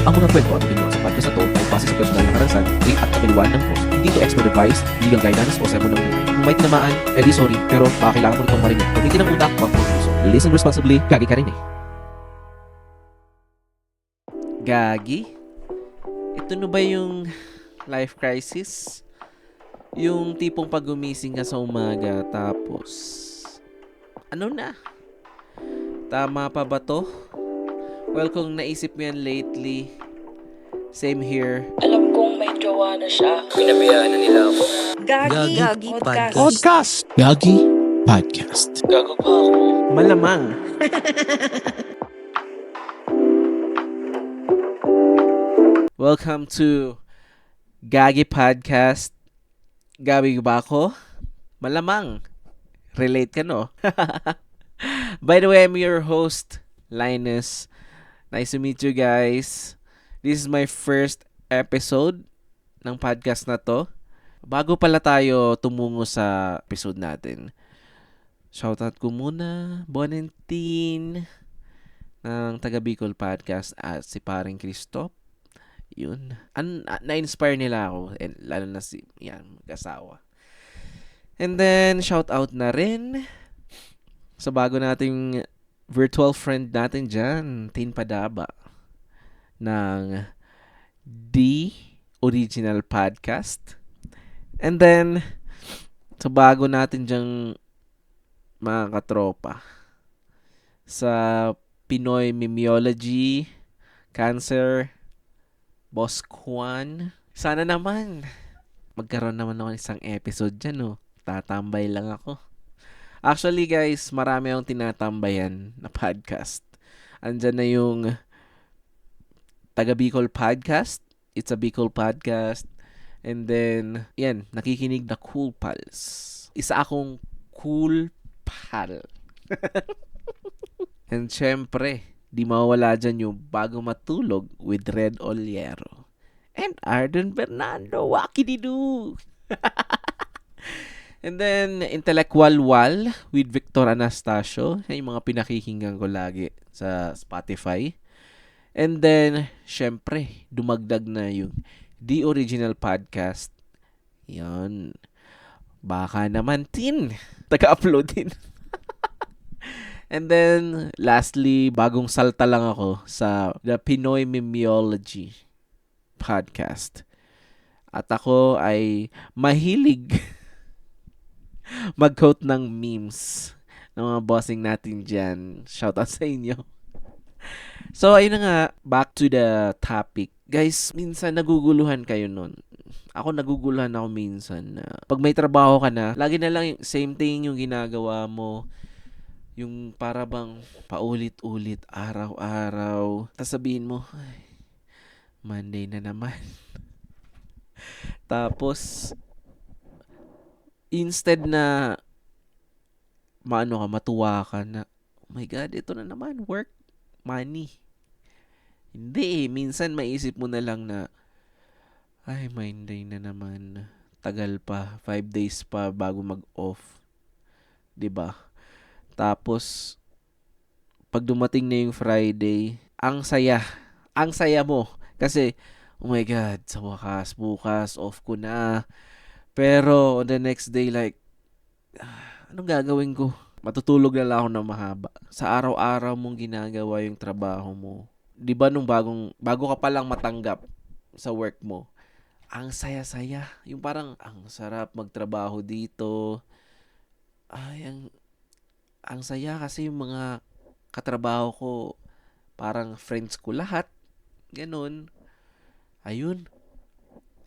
Ang mga kwento at opinion sa podcast na to ay base sa personal na karanasan, rate at kapilwan ng host. Hindi to expert advice, legal guidance o sermon ng buhay. Kung may tinamaan, eh sorry, pero baka kailangan mo itong marinig. Gamitin ang utak, wag puso. Listen responsibly, gagi ka rin eh. Gagi? Ito na ba yung life crisis? Yung tipong pag gumising ka sa umaga tapos ano na? Tama pa ba to? Well, kung naisip mo yan lately, same here. Alam kong may jowa na siya. Pinabayaan na nila ako. Gagi, Gagi podcast. Podcast. Gagi Podcast. Gago pa ako. Malamang. Welcome to Gagi Podcast. Gabi ba ako? Malamang. Relate ka, no? By the way, I'm your host, Linus. Nice to meet you guys. This is my first episode ng podcast na to. Bago pala tayo tumungo sa episode natin, shoutout ko muna, Bonentin ng taga Bicol Podcast at si paring Christop. Yun. An, ah, na-inspire nila ako. And, lalo na si, yan, mag-asawa. And then, shout out na rin sa bago nating virtual friend natin dyan, Tin Padaba ng The Original Podcast. And then, sa bago natin dyang mga katropa sa Pinoy Mimiology, Cancer, Boss Kwan. Sana naman magkaroon naman ako ng isang episode dyan, no? Tatambay lang ako. Actually, guys, marami akong tinatambayan na podcast. Andyan na yung Taga Bicol Podcast. It's a Bicol Podcast. And then, yan, nakikinig na Cool Pals. Isa akong cool pal. And syempre, di mawala dyan yung bago matulog with Red Oliero. And Arden Bernardo, wakididu! And then, Intellectual Wall with Victor Anastasio. Yan yung mga pinakikinggan ko lagi sa Spotify. And then, syempre, dumagdag na yung The Original Podcast. Yan. Baka naman tin. Taga-upload din. And then, lastly, bagong salta lang ako sa The Pinoy Mimiology Podcast. At ako ay mahilig mag-quote ng memes ng mga bossing natin dyan. Shout out sa inyo. So, ayun na nga, back to the topic. Guys, minsan naguguluhan kayo nun. Ako naguguluhan ako minsan na pag may trabaho ka na, lagi na lang same thing yung ginagawa mo. Yung para bang paulit-ulit, araw-araw. Tapos sabihin mo, ay, Monday na naman. Tapos, instead na maano ka, matuwa ka na, oh my God, ito na naman, work, money. Hindi eh. Minsan maisip mo na lang na, ay, Monday na naman. Tagal pa. Five days pa bago mag-off. 'Di ba? Tapos, pag dumating na yung Friday, ang saya. Ang saya mo. Kasi, oh my God, sa wakas, bukas, off ko na. Pero, on the next day, like, anong gagawin ko? Matutulog na lang ako ng mahaba. Sa araw-araw mong ginagawa yung trabaho mo. Di ba nung bagong, bago ka palang matanggap sa work mo, ang saya-saya. Yung parang, ang sarap magtrabaho dito. Ay, ang, ang saya kasi yung mga katrabaho ko, parang friends ko lahat. Ganon. Ayun.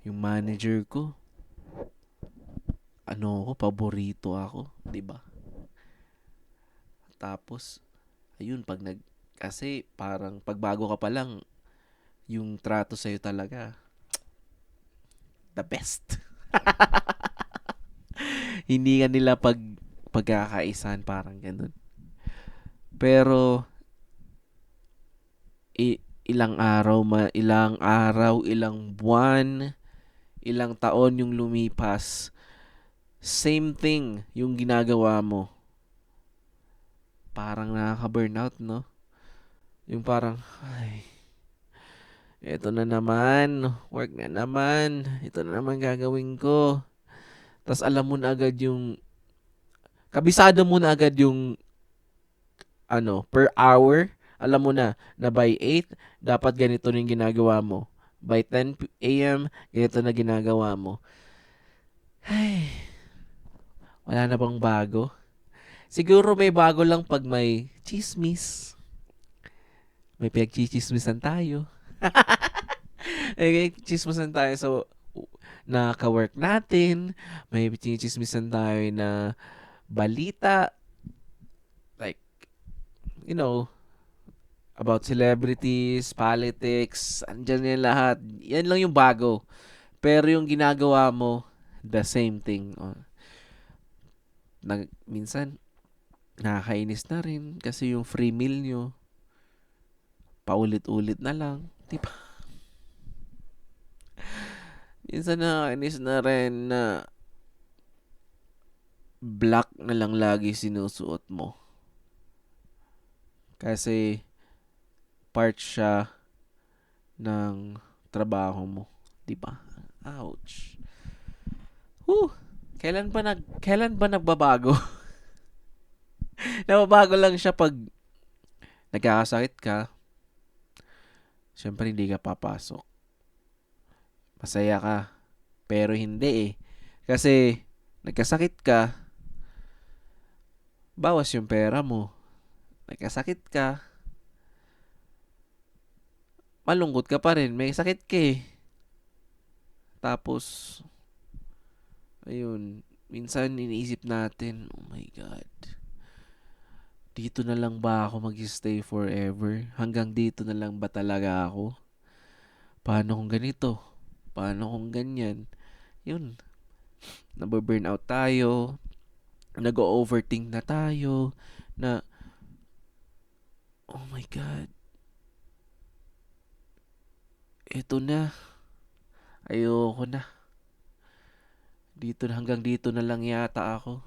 Yung manager ko, ano ako, paborito ako, 'di ba? Tapos ayun pag nag kasi parang pagbago ka pa lang yung trato sa'yo talaga the best. Hindi ka nila pag pagkakaisan parang ganun. Pero i, ilang araw ma, ilang araw, ilang buwan, ilang taon yung lumipas, same thing yung ginagawa mo. Parang nakaka-burnout, no? Yung parang, ay, Ito na naman. Work na naman. Ito na naman gagawin ko. Tapos alam mo na agad yung... Kabisado mo na agad yung... Ano, per hour. Alam mo na, na by 8, dapat ganito na yung ginagawa mo. By 10 p- a.m., ganito na ginagawa mo. Ay, wala na bang bago? Siguro may bago lang pag may chismis. May pinagchichismisan tayo. okay, chismisan tayo so na ka-work natin. May chismisan tayo na balita. Like, you know, about celebrities, politics, andyan yan lahat. Yan lang yung bago. Pero yung ginagawa mo, the same thing. Oh. Nag, minsan, nakakainis na rin kasi yung free meal nyo, paulit-ulit na lang. Di ba? Minsan nakakainis na rin na black na lang lagi sinusuot mo. Kasi part siya ng trabaho mo, 'di? Ouch. Whew. Kailan ba nag kailan ba nagbabago? Nababago lang siya pag nagkakasakit ka. Siyempre hindi ka papasok. Masaya ka. Pero hindi eh. Kasi nagkasakit ka, bawas yung pera mo. Nagkasakit ka, malungkot ka pa rin. May sakit ka eh. Tapos, ayun, minsan iniisip natin, oh my God, dito na lang ba ako mag-stay forever? Hanggang dito na lang ba talaga ako? Paano kung ganito? Paano kung ganyan? Yun. Nababurn out tayo. Nag-overthink na tayo. Na, oh my God. Ito na. Ayoko na. Dito hanggang dito na lang yata ako.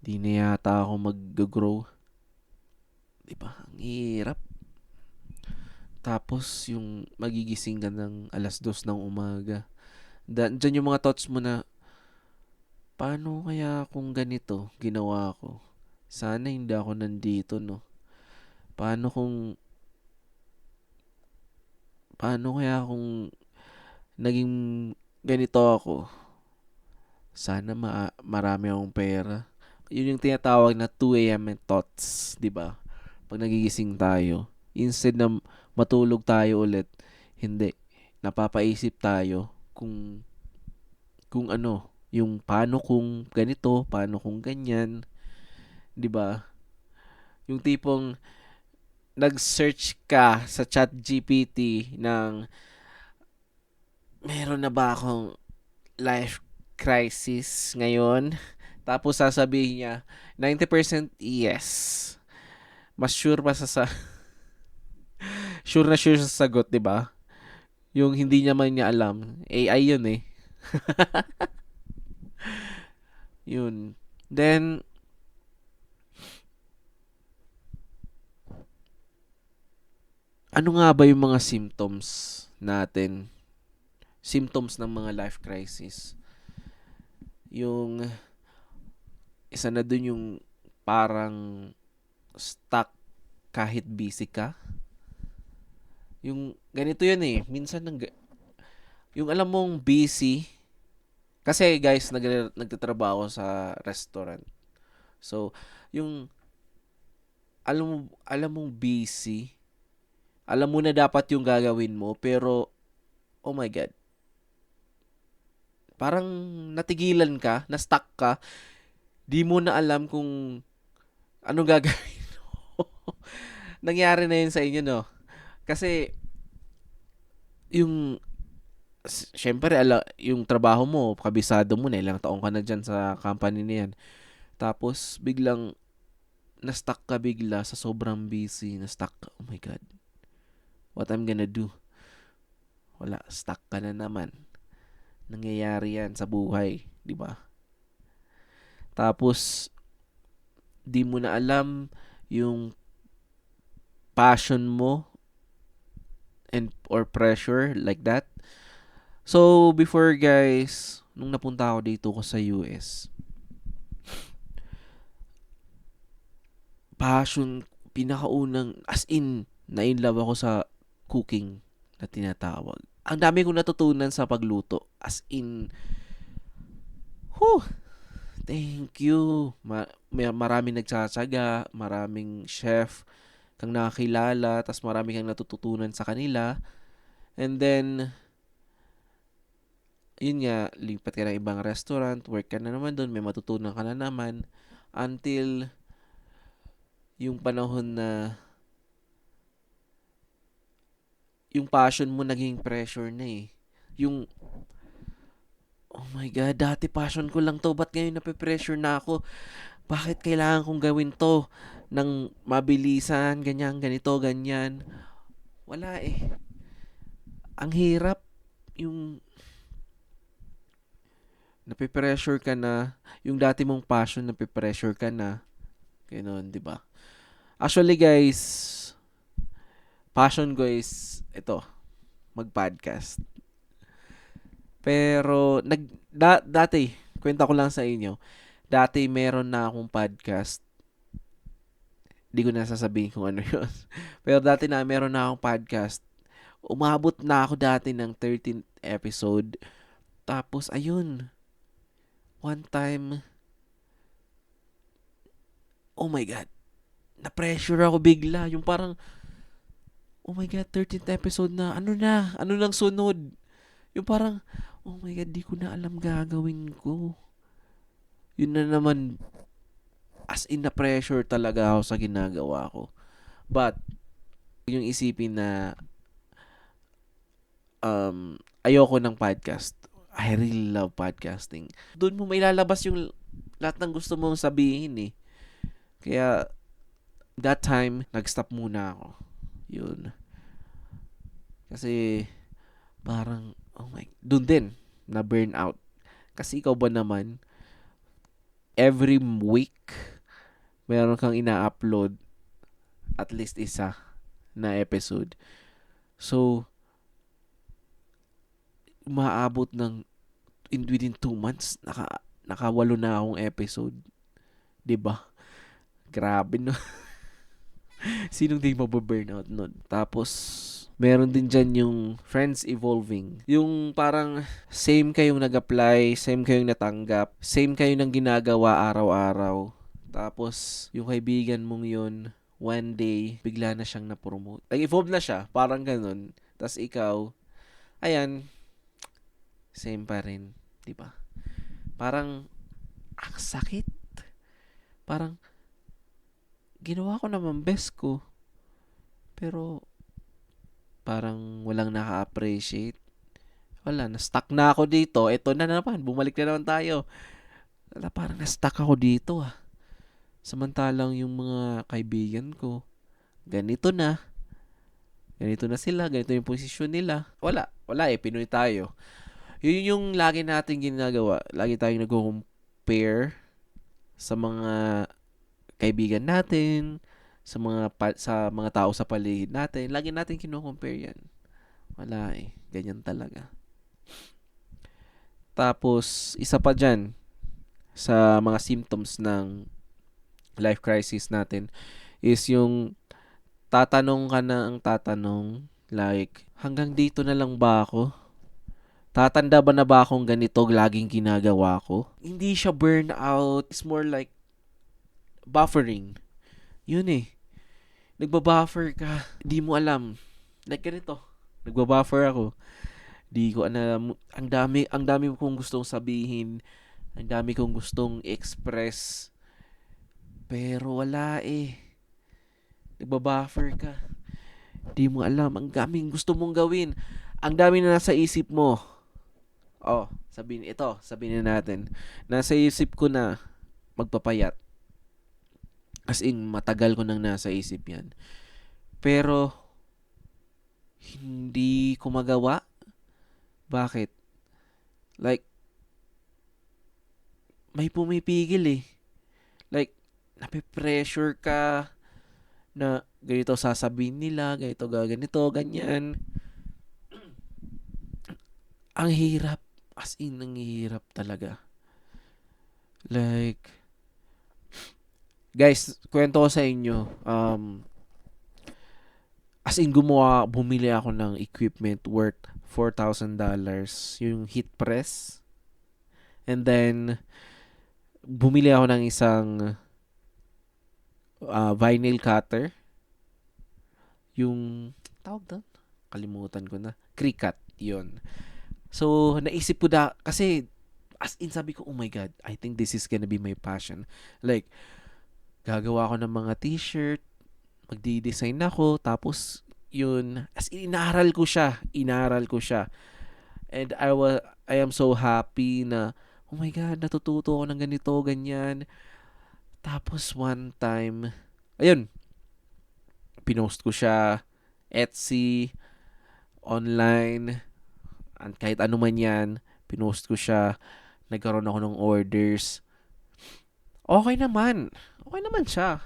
Di na yata ako mag-grow. Diba? Ang hirap. Tapos, yung magigising ka ng alas dos ng umaga. Da, dyan yung mga thoughts mo na, paano kaya kung ganito ginawa ko? Sana hindi ako nandito, no? Paano kung, paano kaya kung naging ganito ako? Sana ma- marami akong pera. Yun yung tinatawag na 2 a.m. thoughts, di ba? Pag nagigising tayo, instead na matulog tayo ulit, hindi. Napapaisip tayo kung kung ano, yung paano kung ganito, paano kung ganyan, 'di ba? Yung tipong nag-search ka sa chat GPT ng meron na ba akong life crisis ngayon? Tapos sasabihin niya, 90% yes. Mas sure pa sa sa sure na sure sa sagot, 'di ba? Yung hindi niya man niya alam, AI 'yun eh. yun. Then ano nga ba yung mga symptoms natin? Symptoms ng mga life crisis. Yung isa na dun yung parang stuck kahit busy ka. Yung ganito yun eh. Minsan nang yung alam mong busy kasi guys nag nagtatrabaho sa restaurant. So, yung alam mo alam mong busy, alam mo na dapat yung gagawin mo pero oh my god. Parang natigilan ka, na-stuck ka. Di mo na alam kung anong gagawin. Nangyari na yun sa inyo, no? Kasi, yung, syempre, ala, yung trabaho mo, kabisado mo na, ilang taong ka na dyan sa company na yan. Tapos, biglang, na-stuck ka bigla sa sobrang busy, na-stuck ka. Oh my God. What I'm gonna do? Wala, stuck ka na naman. Nangyayari yan sa buhay, di ba? Tapos, di mo na alam yung passion mo and or pressure like that. So, before guys, nung napunta ako dito ko sa US, passion, pinakaunang, as in, na-in love ako sa cooking na tinatawag. Ang dami kong natutunan sa pagluto. As in, whew, thank you. Ma- may maraming nagsasaga, maraming chef kang nakakilala, tas marami kang natututunan sa kanila. And then, yun nga, lipat ka ng ibang restaurant, work ka na naman doon, may matutunan ka na naman. Until, yung panahon na yung passion mo naging pressure na eh. Yung Oh my God, dati passion ko lang to. Ba't ngayon nape-pressure na ako? Bakit kailangan kong gawin to ng mabilisan, ganyan, ganito, ganyan? Wala eh. Ang hirap yung nape-pressure ka na, yung dati mong passion nape-pressure ka na. Ganun, di ba? Actually guys, passion ko is ito, mag-podcast. Pero nag da, dati, kwenta ko lang sa inyo. Dati meron na akong podcast. Di ko na sasabihin kung ano 'yon. Pero dati na meron na akong podcast. Umabot na ako dati ng 13th episode. Tapos ayun. One time Oh my god. Na-pressure ako bigla. Yung parang Oh my god, 13th episode na. Ano na? Ano nang sunod? Yung parang, oh my God, di ko na alam gagawin ko. Yun na naman, as in na pressure talaga ako sa ginagawa ko. But, yung isipin na, um, ayoko ng podcast. I really love podcasting. Doon mo may lalabas yung lahat ng gusto mong sabihin eh. Kaya, that time, nag-stop muna ako. Yun. Kasi, parang, oh my, doon din, na burnout. Kasi ikaw ba naman, every week, meron kang ina-upload at least isa na episode. So, maabot ng in within two months, naka, nakawalo na akong episode. ba Grabe no. Sinong di mababurnout nun? Tapos, meron din dyan yung friends evolving. Yung parang same kayong nag-apply, same kayong natanggap, same kayo ng ginagawa araw-araw. Tapos, yung kaibigan mong yun, one day, bigla na siyang na-promote. Nag-evolve na siya, parang ganun. Tapos ikaw, ayan, same pa rin. 'di ba Parang, ang sakit. Parang, ginawa ko naman best ko. Pero, parang walang naka-appreciate. Wala, na-stuck na ako dito. Ito na naman, bumalik na naman tayo. Wala, parang na-stuck ako dito ah. Samantalang yung mga kaibigan ko, ganito na. Ganito na sila, ganito yung posisyon nila. Wala, wala eh, Pinoy tayo. Yun yung lagi natin ginagawa. Lagi tayong nag-compare sa mga kaibigan natin, sa mga pa- sa mga tao sa paligid natin, lagi natin kino-compare 'yan. Wala eh, ganyan talaga. Tapos isa pa diyan sa mga symptoms ng life crisis natin is yung tatanong ka na ang tatanong like hanggang dito na lang ba ako? Tatanda ba na ba akong ganito laging ginagawa ko? Hindi siya burnout. It's more like buffering. Yun eh. Nagbabuffer ka. Di mo alam. Like ganito. Nagbabuffer ako. Di ko alam. Ang dami, ang dami kong gustong sabihin. Ang dami kong gustong express. Pero wala eh. Nagbabuffer ka. Di mo alam. Ang daming gusto mong gawin. Ang dami na nasa isip mo. Oh, sabihin ito, sabihin na natin. Nasa isip ko na magpapayat. As in, matagal ko nang nasa isip yan. Pero, hindi ko magawa. Bakit? Like, may pumipigil eh. Like, nape-pressure ka na ganito sasabihin nila, ganito gaganito, ganyan. ang hirap. As in, ang hirap talaga. Like, guys, kwento ko sa inyo. Um, as in, gumawa, bumili ako ng equipment worth $4,000. Yung heat press. And then, bumili ako ng isang uh, vinyl cutter. Yung, tawag doon? Kalimutan ko na. Cricut, yun. So, naisip ko da, kasi, as in, sabi ko, oh my God, I think this is gonna be my passion. Like, gagawa ko ng mga t-shirt, magdi-design ako, tapos, yun, as in, inaaral ko siya, inaaral ko siya. And I was, I am so happy na, oh my God, natututo ako ng ganito, ganyan. Tapos, one time, ayun, pinost ko siya, Etsy, online, at kahit ano man yan, pinost ko siya, nagkaroon ako ng orders. Okay naman. Okay naman siya.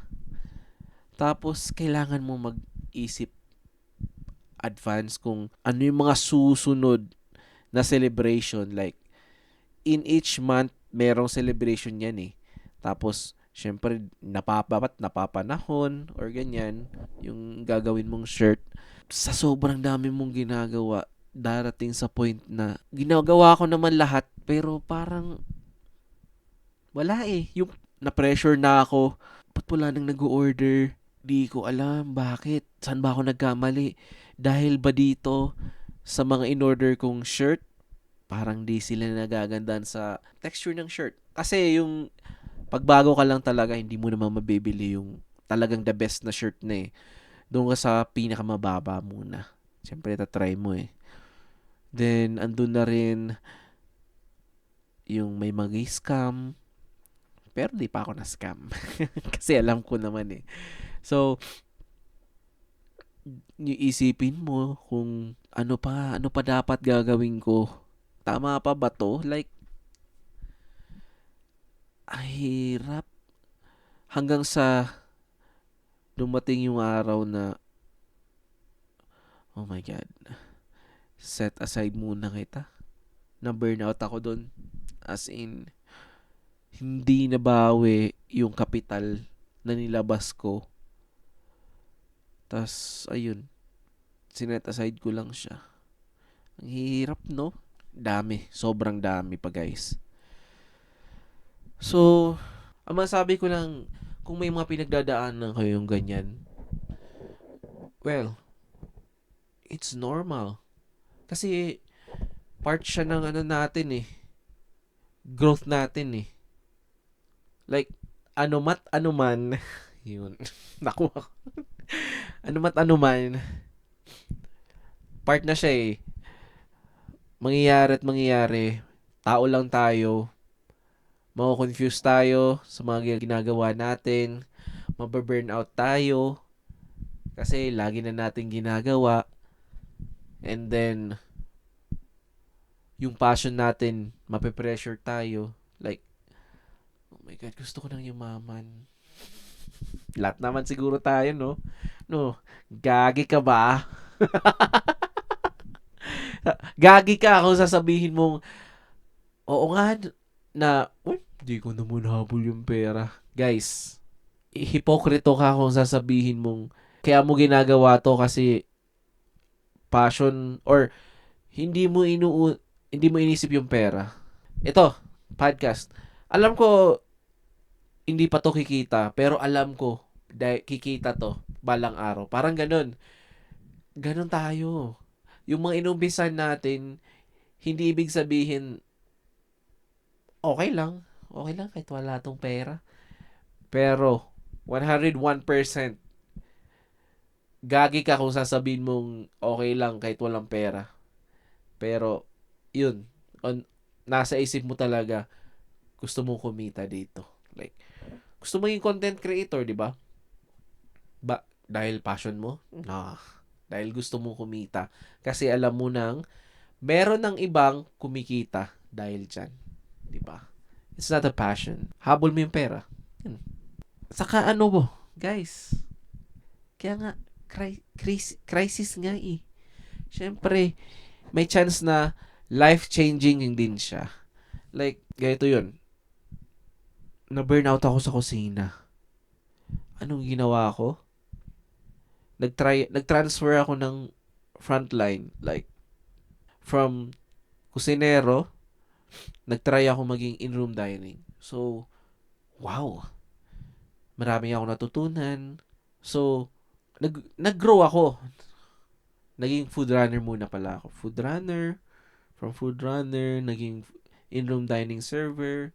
Tapos, kailangan mo mag-isip advance kung ano yung mga susunod na celebration. Like, in each month, merong celebration yan eh. Tapos, syempre, napapapat, napapanahon, or ganyan, yung gagawin mong shirt. Sa sobrang dami mong ginagawa, darating sa point na ginagawa ko naman lahat pero parang wala eh. Yung na-pressure na ako. Ba't wala nang nag-order? Di ko alam bakit. Saan ba ako nagkamali? Dahil ba dito sa mga in-order kong shirt, parang di sila nagagandaan sa texture ng shirt. Kasi yung pagbago ka lang talaga, hindi mo naman mabibili yung talagang the best na shirt na eh. Doon ka sa pinakamababa muna. Siyempre, tatry mo eh. Then, andun na rin yung may mga scam. Pero di pa ako na-scam. Kasi alam ko naman eh. So, yung isipin mo kung ano pa, ano pa dapat gagawin ko. Tama pa ba to? Like, ay, hirap. Hanggang sa dumating yung araw na oh my God set aside muna kita. Na burnout ako doon. As in, hindi nabawi yung kapital na nilabas ko. tas ayun. Sinet aside ko lang siya. Ang hirap, no? Dami. Sobrang dami pa, guys. So, ang masabi ko lang, kung may mga pinagdadaanan kayong ganyan, well, it's normal. Kasi, part siya ng ano natin eh. Growth natin eh. Like, ano mat ano man. Yun. Nakuha ko. ano mat ano man. Part na siya eh. Mangyayari at mangyayari. Tao lang tayo. Mako-confuse tayo sa mga ginagawa natin. Mababurn out tayo. Kasi lagi na natin ginagawa. And then, yung passion natin, mape-pressure tayo. Like, oh my God, gusto ko nang yumaman. Lahat naman siguro tayo, no? No, gagi ka ba? gagi ka kung sasabihin mong, oo nga, na, uy, di ko naman habol yung pera. Guys, hipokrito ka kung sasabihin mong, kaya mo ginagawa to kasi passion or hindi mo inu hindi mo inisip yung pera. Ito, podcast. Alam ko hindi pa to kikita, pero alam ko dahil kikita to balang araw. Parang ganun. Ganun tayo. Yung mga inumpisan natin, hindi ibig sabihin okay lang. Okay lang kahit wala tong pera. Pero 101% gagi ka kung sasabihin mong okay lang kahit walang pera. Pero, yun, on, nasa isip mo talaga, gusto mong kumita dito. Like, gusto mo yung content creator, di ba? Ba, dahil passion mo? Nah, dahil gusto mong kumita. Kasi alam mo nang, meron ng ibang kumikita dahil dyan. Di ba? It's not a passion. Habol mo yung pera. Yun. Saka ano mo, guys, kaya nga, cri- crisis, crisis nga eh. Siyempre, may chance na life-changing din siya. Like, ganito yun. Na-burnout ako sa kusina. Anong ginawa ko? Nag-try, nag-transfer ako ng frontline. Like, from kusinero, nag-try ako maging in-room dining. So, wow. Marami ako natutunan. So, nag, nag-grow ako. Naging food runner muna pala ako. Food runner. From food runner, naging in-room dining server.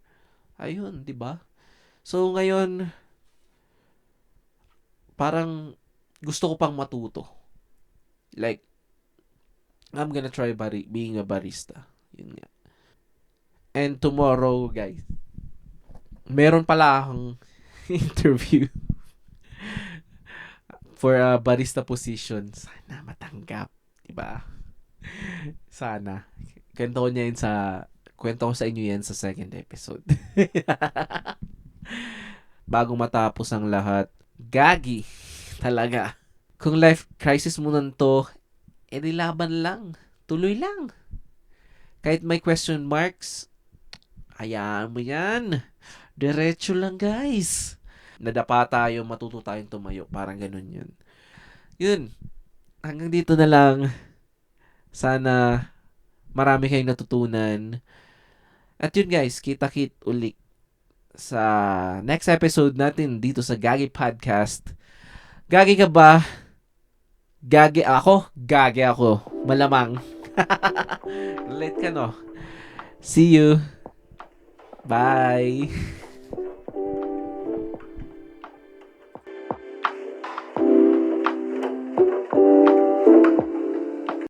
Ayun, di ba? So, ngayon, parang gusto ko pang matuto. Like, I'm gonna try bari- being a barista. Yun nga. And tomorrow, guys, meron pala akong interview for a barista position. Sana matanggap, 'di ba? Sana. Kwento ko niya yun sa kwento ko sa inyo yan sa second episode. Bago matapos ang lahat, gagi talaga. Kung life crisis mo nan to, edi laban lang. Tuloy lang. Kahit may question marks, hayaan mo yan. Diretso lang, guys. Nadapa tayo, matuto tayong tumayo. Parang ganun yun. Yun. Hanggang dito na lang. Sana marami kayong natutunan. At yun guys, kita-kit ulit sa next episode natin dito sa Gagi Podcast. Gagi ka ba? Gagi ako? Gagi ako. Malamang. Let ka no. See you. Bye.